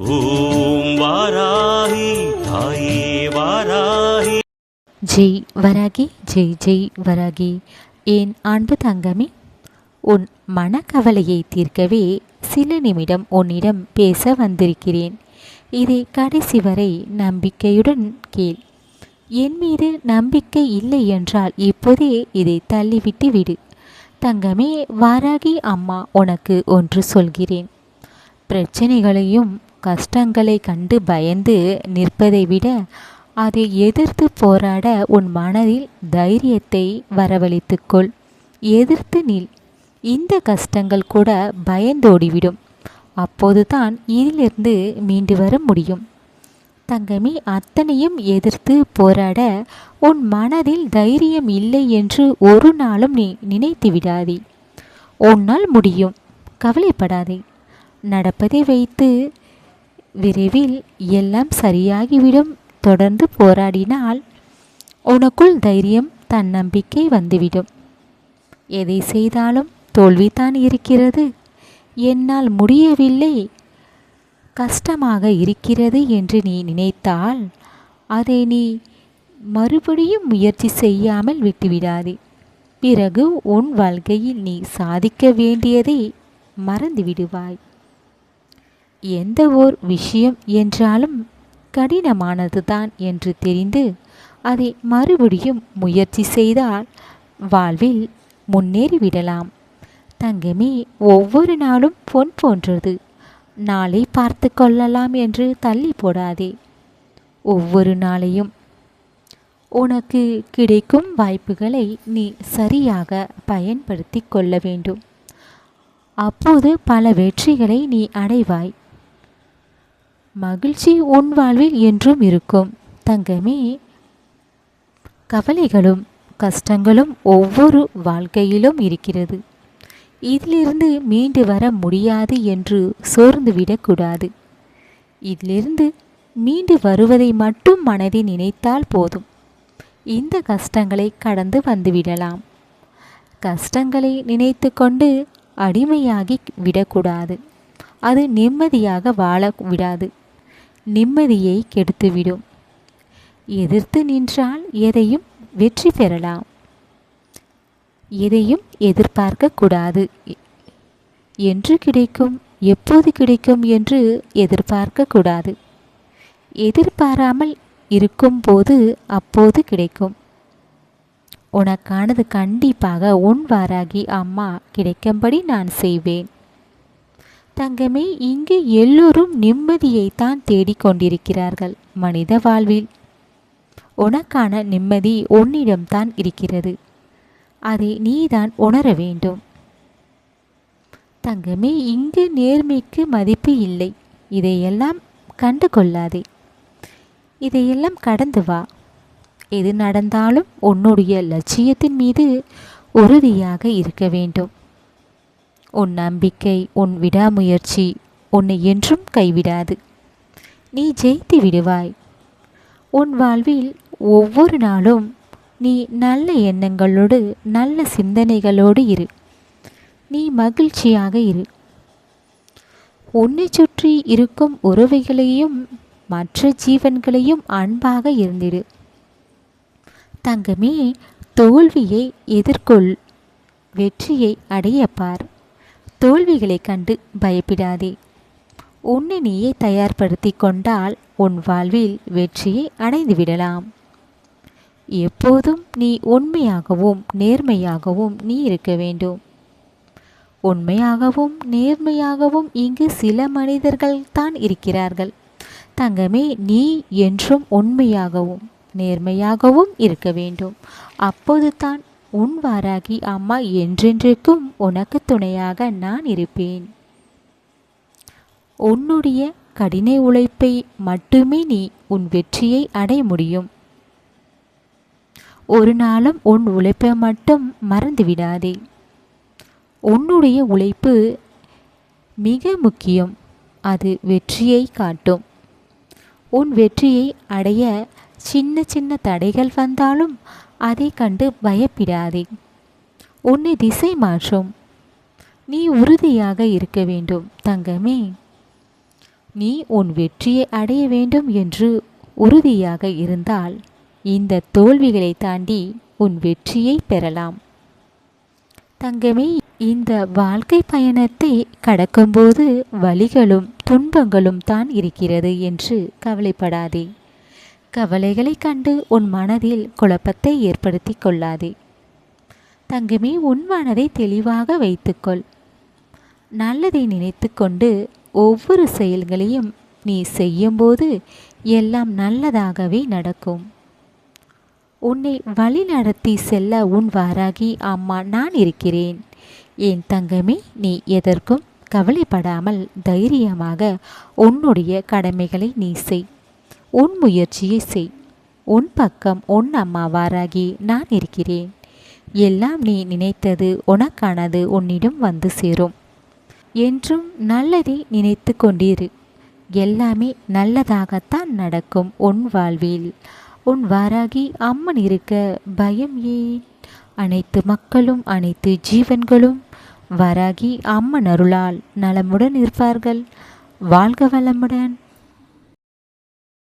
ஓம் வாராகி தாயே வாராகி ஜெய் வராகி ஜெய் ஜெய் வராகி. என் அன்பு தங்கமே உன் மனக்கவலையை தீர்க்கவே சில நிமிடம் உன்னிடம் பேச வந்திருக்கிறேன். இதை கடைசி வரை நம்பிக்கையுடன் கேள். என் மீது நம்பிக்கை இல்லை என்றால் இப்போதே இதை தள்ளிவிட்டு விடு. தங்கமே வாராகி அம்மா உனக்கு ஒன்று சொல்கிறேன். பிரச்சனைகளையும் கஷ்டங்களை கண்டு பயந்து நிற்பதை விட அதை எதிர்த்து போராட உன் மனதில் தைரியத்தை வரவழைத்துக்கொள். எதிர்த்து நில். இந்த கஷ்டங்கள் கூட பயந்தோடிவிடும். அப்போதுதான் இதிலிருந்து மீண்டு வர முடியும். தங்கமி அத்தனையும் எதிர்த்து போராட உன் மனதில் தைரியம் இல்லை என்று ஒரு நாளும் நீ நினைத்து விடாதே. உன்னால் முடியும். கவலைப்படாதே. நடப்பதை வைத்து விரைவில் எல்லாம் சரியாகிவிடும். தொடர்ந்து போராடினால் உனக்குள் தைரியம் தன்னம்பிக்கை வந்துவிடும். எதை செய்தாலும் தோல்விதான் இருக்கிறது. என்னால் முடியவில்லை. கஷ்டமாக இருக்கிறது என்று நீ நினைத்தால் அதை நீ மறுபடியும் முயற்சி செய்யாமல் விட்டுவிடாதே. பிறகு உன் வாழ்க்கையில் நீ சாதிக்க வேண்டியதை மறந்து விடுவாய் எந்த ஓர் விஷயம் என்றாலும் கடினமானதுதான் என்று தெரிந்து அதை மறுபடியும் முயற்சி செய்தால் வாழ்வில் முன்னேறிவிடலாம் தங்கமே ஒவ்வொரு நாளும் பொன் போன்றது. நாளை பார்த்து கொள்ளலாம் என்று தள்ளி போடாதே. ஒவ்வொரு நாளையும் உனக்கு கிடைக்கும் வாய்ப்புகளை நீ சரியாக பயன்படுத்தி கொள்ள வேண்டும். அப்போது பல வெற்றிகளை நீ அடைவாய். மகிழ்ச்சி உன் வாழ்வில் என்றும் இருக்கும். தங்கமே கவலைகளும் கஷ்டங்களும் ஒவ்வொரு வாழ்க்கையிலும் இருக்கிறது. இதிலிருந்து மீண்டு வர முடியாது என்று சோர்ந்து விடக்கூடாது இதிலிருந்து மீண்டு வருவதை மட்டும் மனதில் நினைத்தால் போதும். இந்த கஷ்டங்களை கடந்து வந்துவிடலாம் கஷ்டங்களை நினைத்து கொண்டு அடிமையாகி விடக்கூடாது. அது நிம்மதியாக வாழ விடாது. நிம்மதியை கெடுத்துவிடும். எதிர்த்து நின்றால் எதையும் வெற்றி பெறலாம். எதையும் எதிர்பார்க்கக்கூடாது என்று கிடைக்கும் எப்போது கிடைக்கும் என்று எதிர்பார்க்கக்கூடாது எதிர்பாராமல் இருக்கும்போது அப்போது கிடைக்கும். உனக்கானது கண்டிப்பாக உன் வாராகி அம்மா கிடைக்கும்படி நான் செய்வேன். தங்கமே இங்கு எல்லோரும் நிம்மதியைத்தான் தேடிக்கொண்டிருக்கிறார்கள் மனித வாழ்வில். உனக்கான நிம்மதி உன்னிடம்தான் இருக்கிறது. அதை நீதான் உணர வேண்டும். தங்கமே இங்கு நேர்மைக்கு மதிப்பு இல்லை. இதையெல்லாம் கண்டு கொள்ளாதே இதையெல்லாம் கடந்து வா. எது நடந்தாலும் உன்னுடைய லட்சியத்தின் மீது உறுதியாக இருக்க வேண்டும். உன் நம்பிக்கை உன் விடாமுயற்சி உன்னை என்றும் கைவிடாது. நீ ஜெயித்து விடுவாய். உன் வாழ்வில் ஒவ்வொரு நாளும் நீ நல்ல எண்ணங்களோடு நல்ல சிந்தனைகளோடு இரு. நீ மகிழ்ச்சியாக இரு. உன்னை சுற்றி இருக்கும் உறவைகளையும் மற்ற ஜீவன்களையும் அன்பாக இருந்திடு. தங்கமே தோல்வியை எதிர்கொள். வெற்றியை அடைய பார். தோல்விகளை கண்டு பயப்படாதே. உன்னை நீயே தயார்படுத்தி கொண்டால் உன் வாழ்வில் வெற்றியை அடைந்து விடலாம். எப்போதும் நீ உண்மையாகவும் நேர்மையாகவும் நீ இருக்க வேண்டும். உண்மையாகவும் நேர்மையாகவும் இங்கு சில மனிதர்கள் தான் இருக்கிறார்கள். தங்கமே நீ என்றும் உண்மையாகவும் நேர்மையாகவும் இருக்க வேண்டும். அப்போது தான் உன் வாராகி அம்மா என்றென்றைக்கும் உனக்கு துணையாக நான் இருப்பேன். உன்னுடைய கடின உழைப்பை மட்டுமே நீ உன் வெற்றியை அடைய முடியும். ஒரு நாளும் உன் உழைப்பை மட்டும் மறந்து விடாதே. உன்னுடைய உழைப்பு மிக முக்கியம். அது வெற்றியை காட்டும். உன் வெற்றியை அடைய சின்ன சின்ன தடைகள் வந்தாலும் அதை கண்டு பயப்படாதே. உன்னை திசை மாற்றும். நீ உறுதியாக இருக்க வேண்டும் தங்கமே. நீ உன் வெற்றியை அடைய வேண்டும் என்று உறுதியாக இருந்தால் இந்த தோல்விகளை தாண்டி உன் வெற்றியை பெறலாம். தங்கமே இந்த வாழ்க்கை பயணத்தை கடக்கும்போது வழிகளும் துன்பங்களும் தான் இருக்கிறது என்று கவலைப்படாதே. கவலைகளை கண்டு உன் மனதில் குழப்பத்தை ஏற்படுத்தி கொள்ளாதே. தங்குமே உன் மனதை தெளிவாக வைத்துக்கொள். நல்லதை நினைத்து கொண்டு ஒவ்வொரு செயல்களையும் நீ செய்யும்போது எல்லாம் நல்லதாகவே நடக்கும். உன்னை வழி நடத்தி செல்ல உன் வாராகி அம்மா நான் இருக்கிறேன். என் தங்கமே நீ எதற்கும் கவலைப்படாமல் தைரியமாக உன்னுடைய கடமைகளை நீ செய். உன் முயற்சியை செய். உன் பக்கம் உன் அம்மா வாராகி நான் இருக்கிறேன். எல்லாம் நீ நினைத்தது உனக்கானது உன்னிடம் வந்து சேரும். என்றும் நல்லதை நினைத்து கொண்டிரு. எல்லாமே நல்லதாகத்தான் நடக்கும் உன் வாழ்வில். உன் வாராகி அம்மன் இருக்க பயம் ஏன்? அனைத்து மக்களும் அனைத்து ஜீவன்களும் வராகி அம்மன் அருளால் நலமுடன் இருப்பார்கள். வாழ்க வளமுடன்.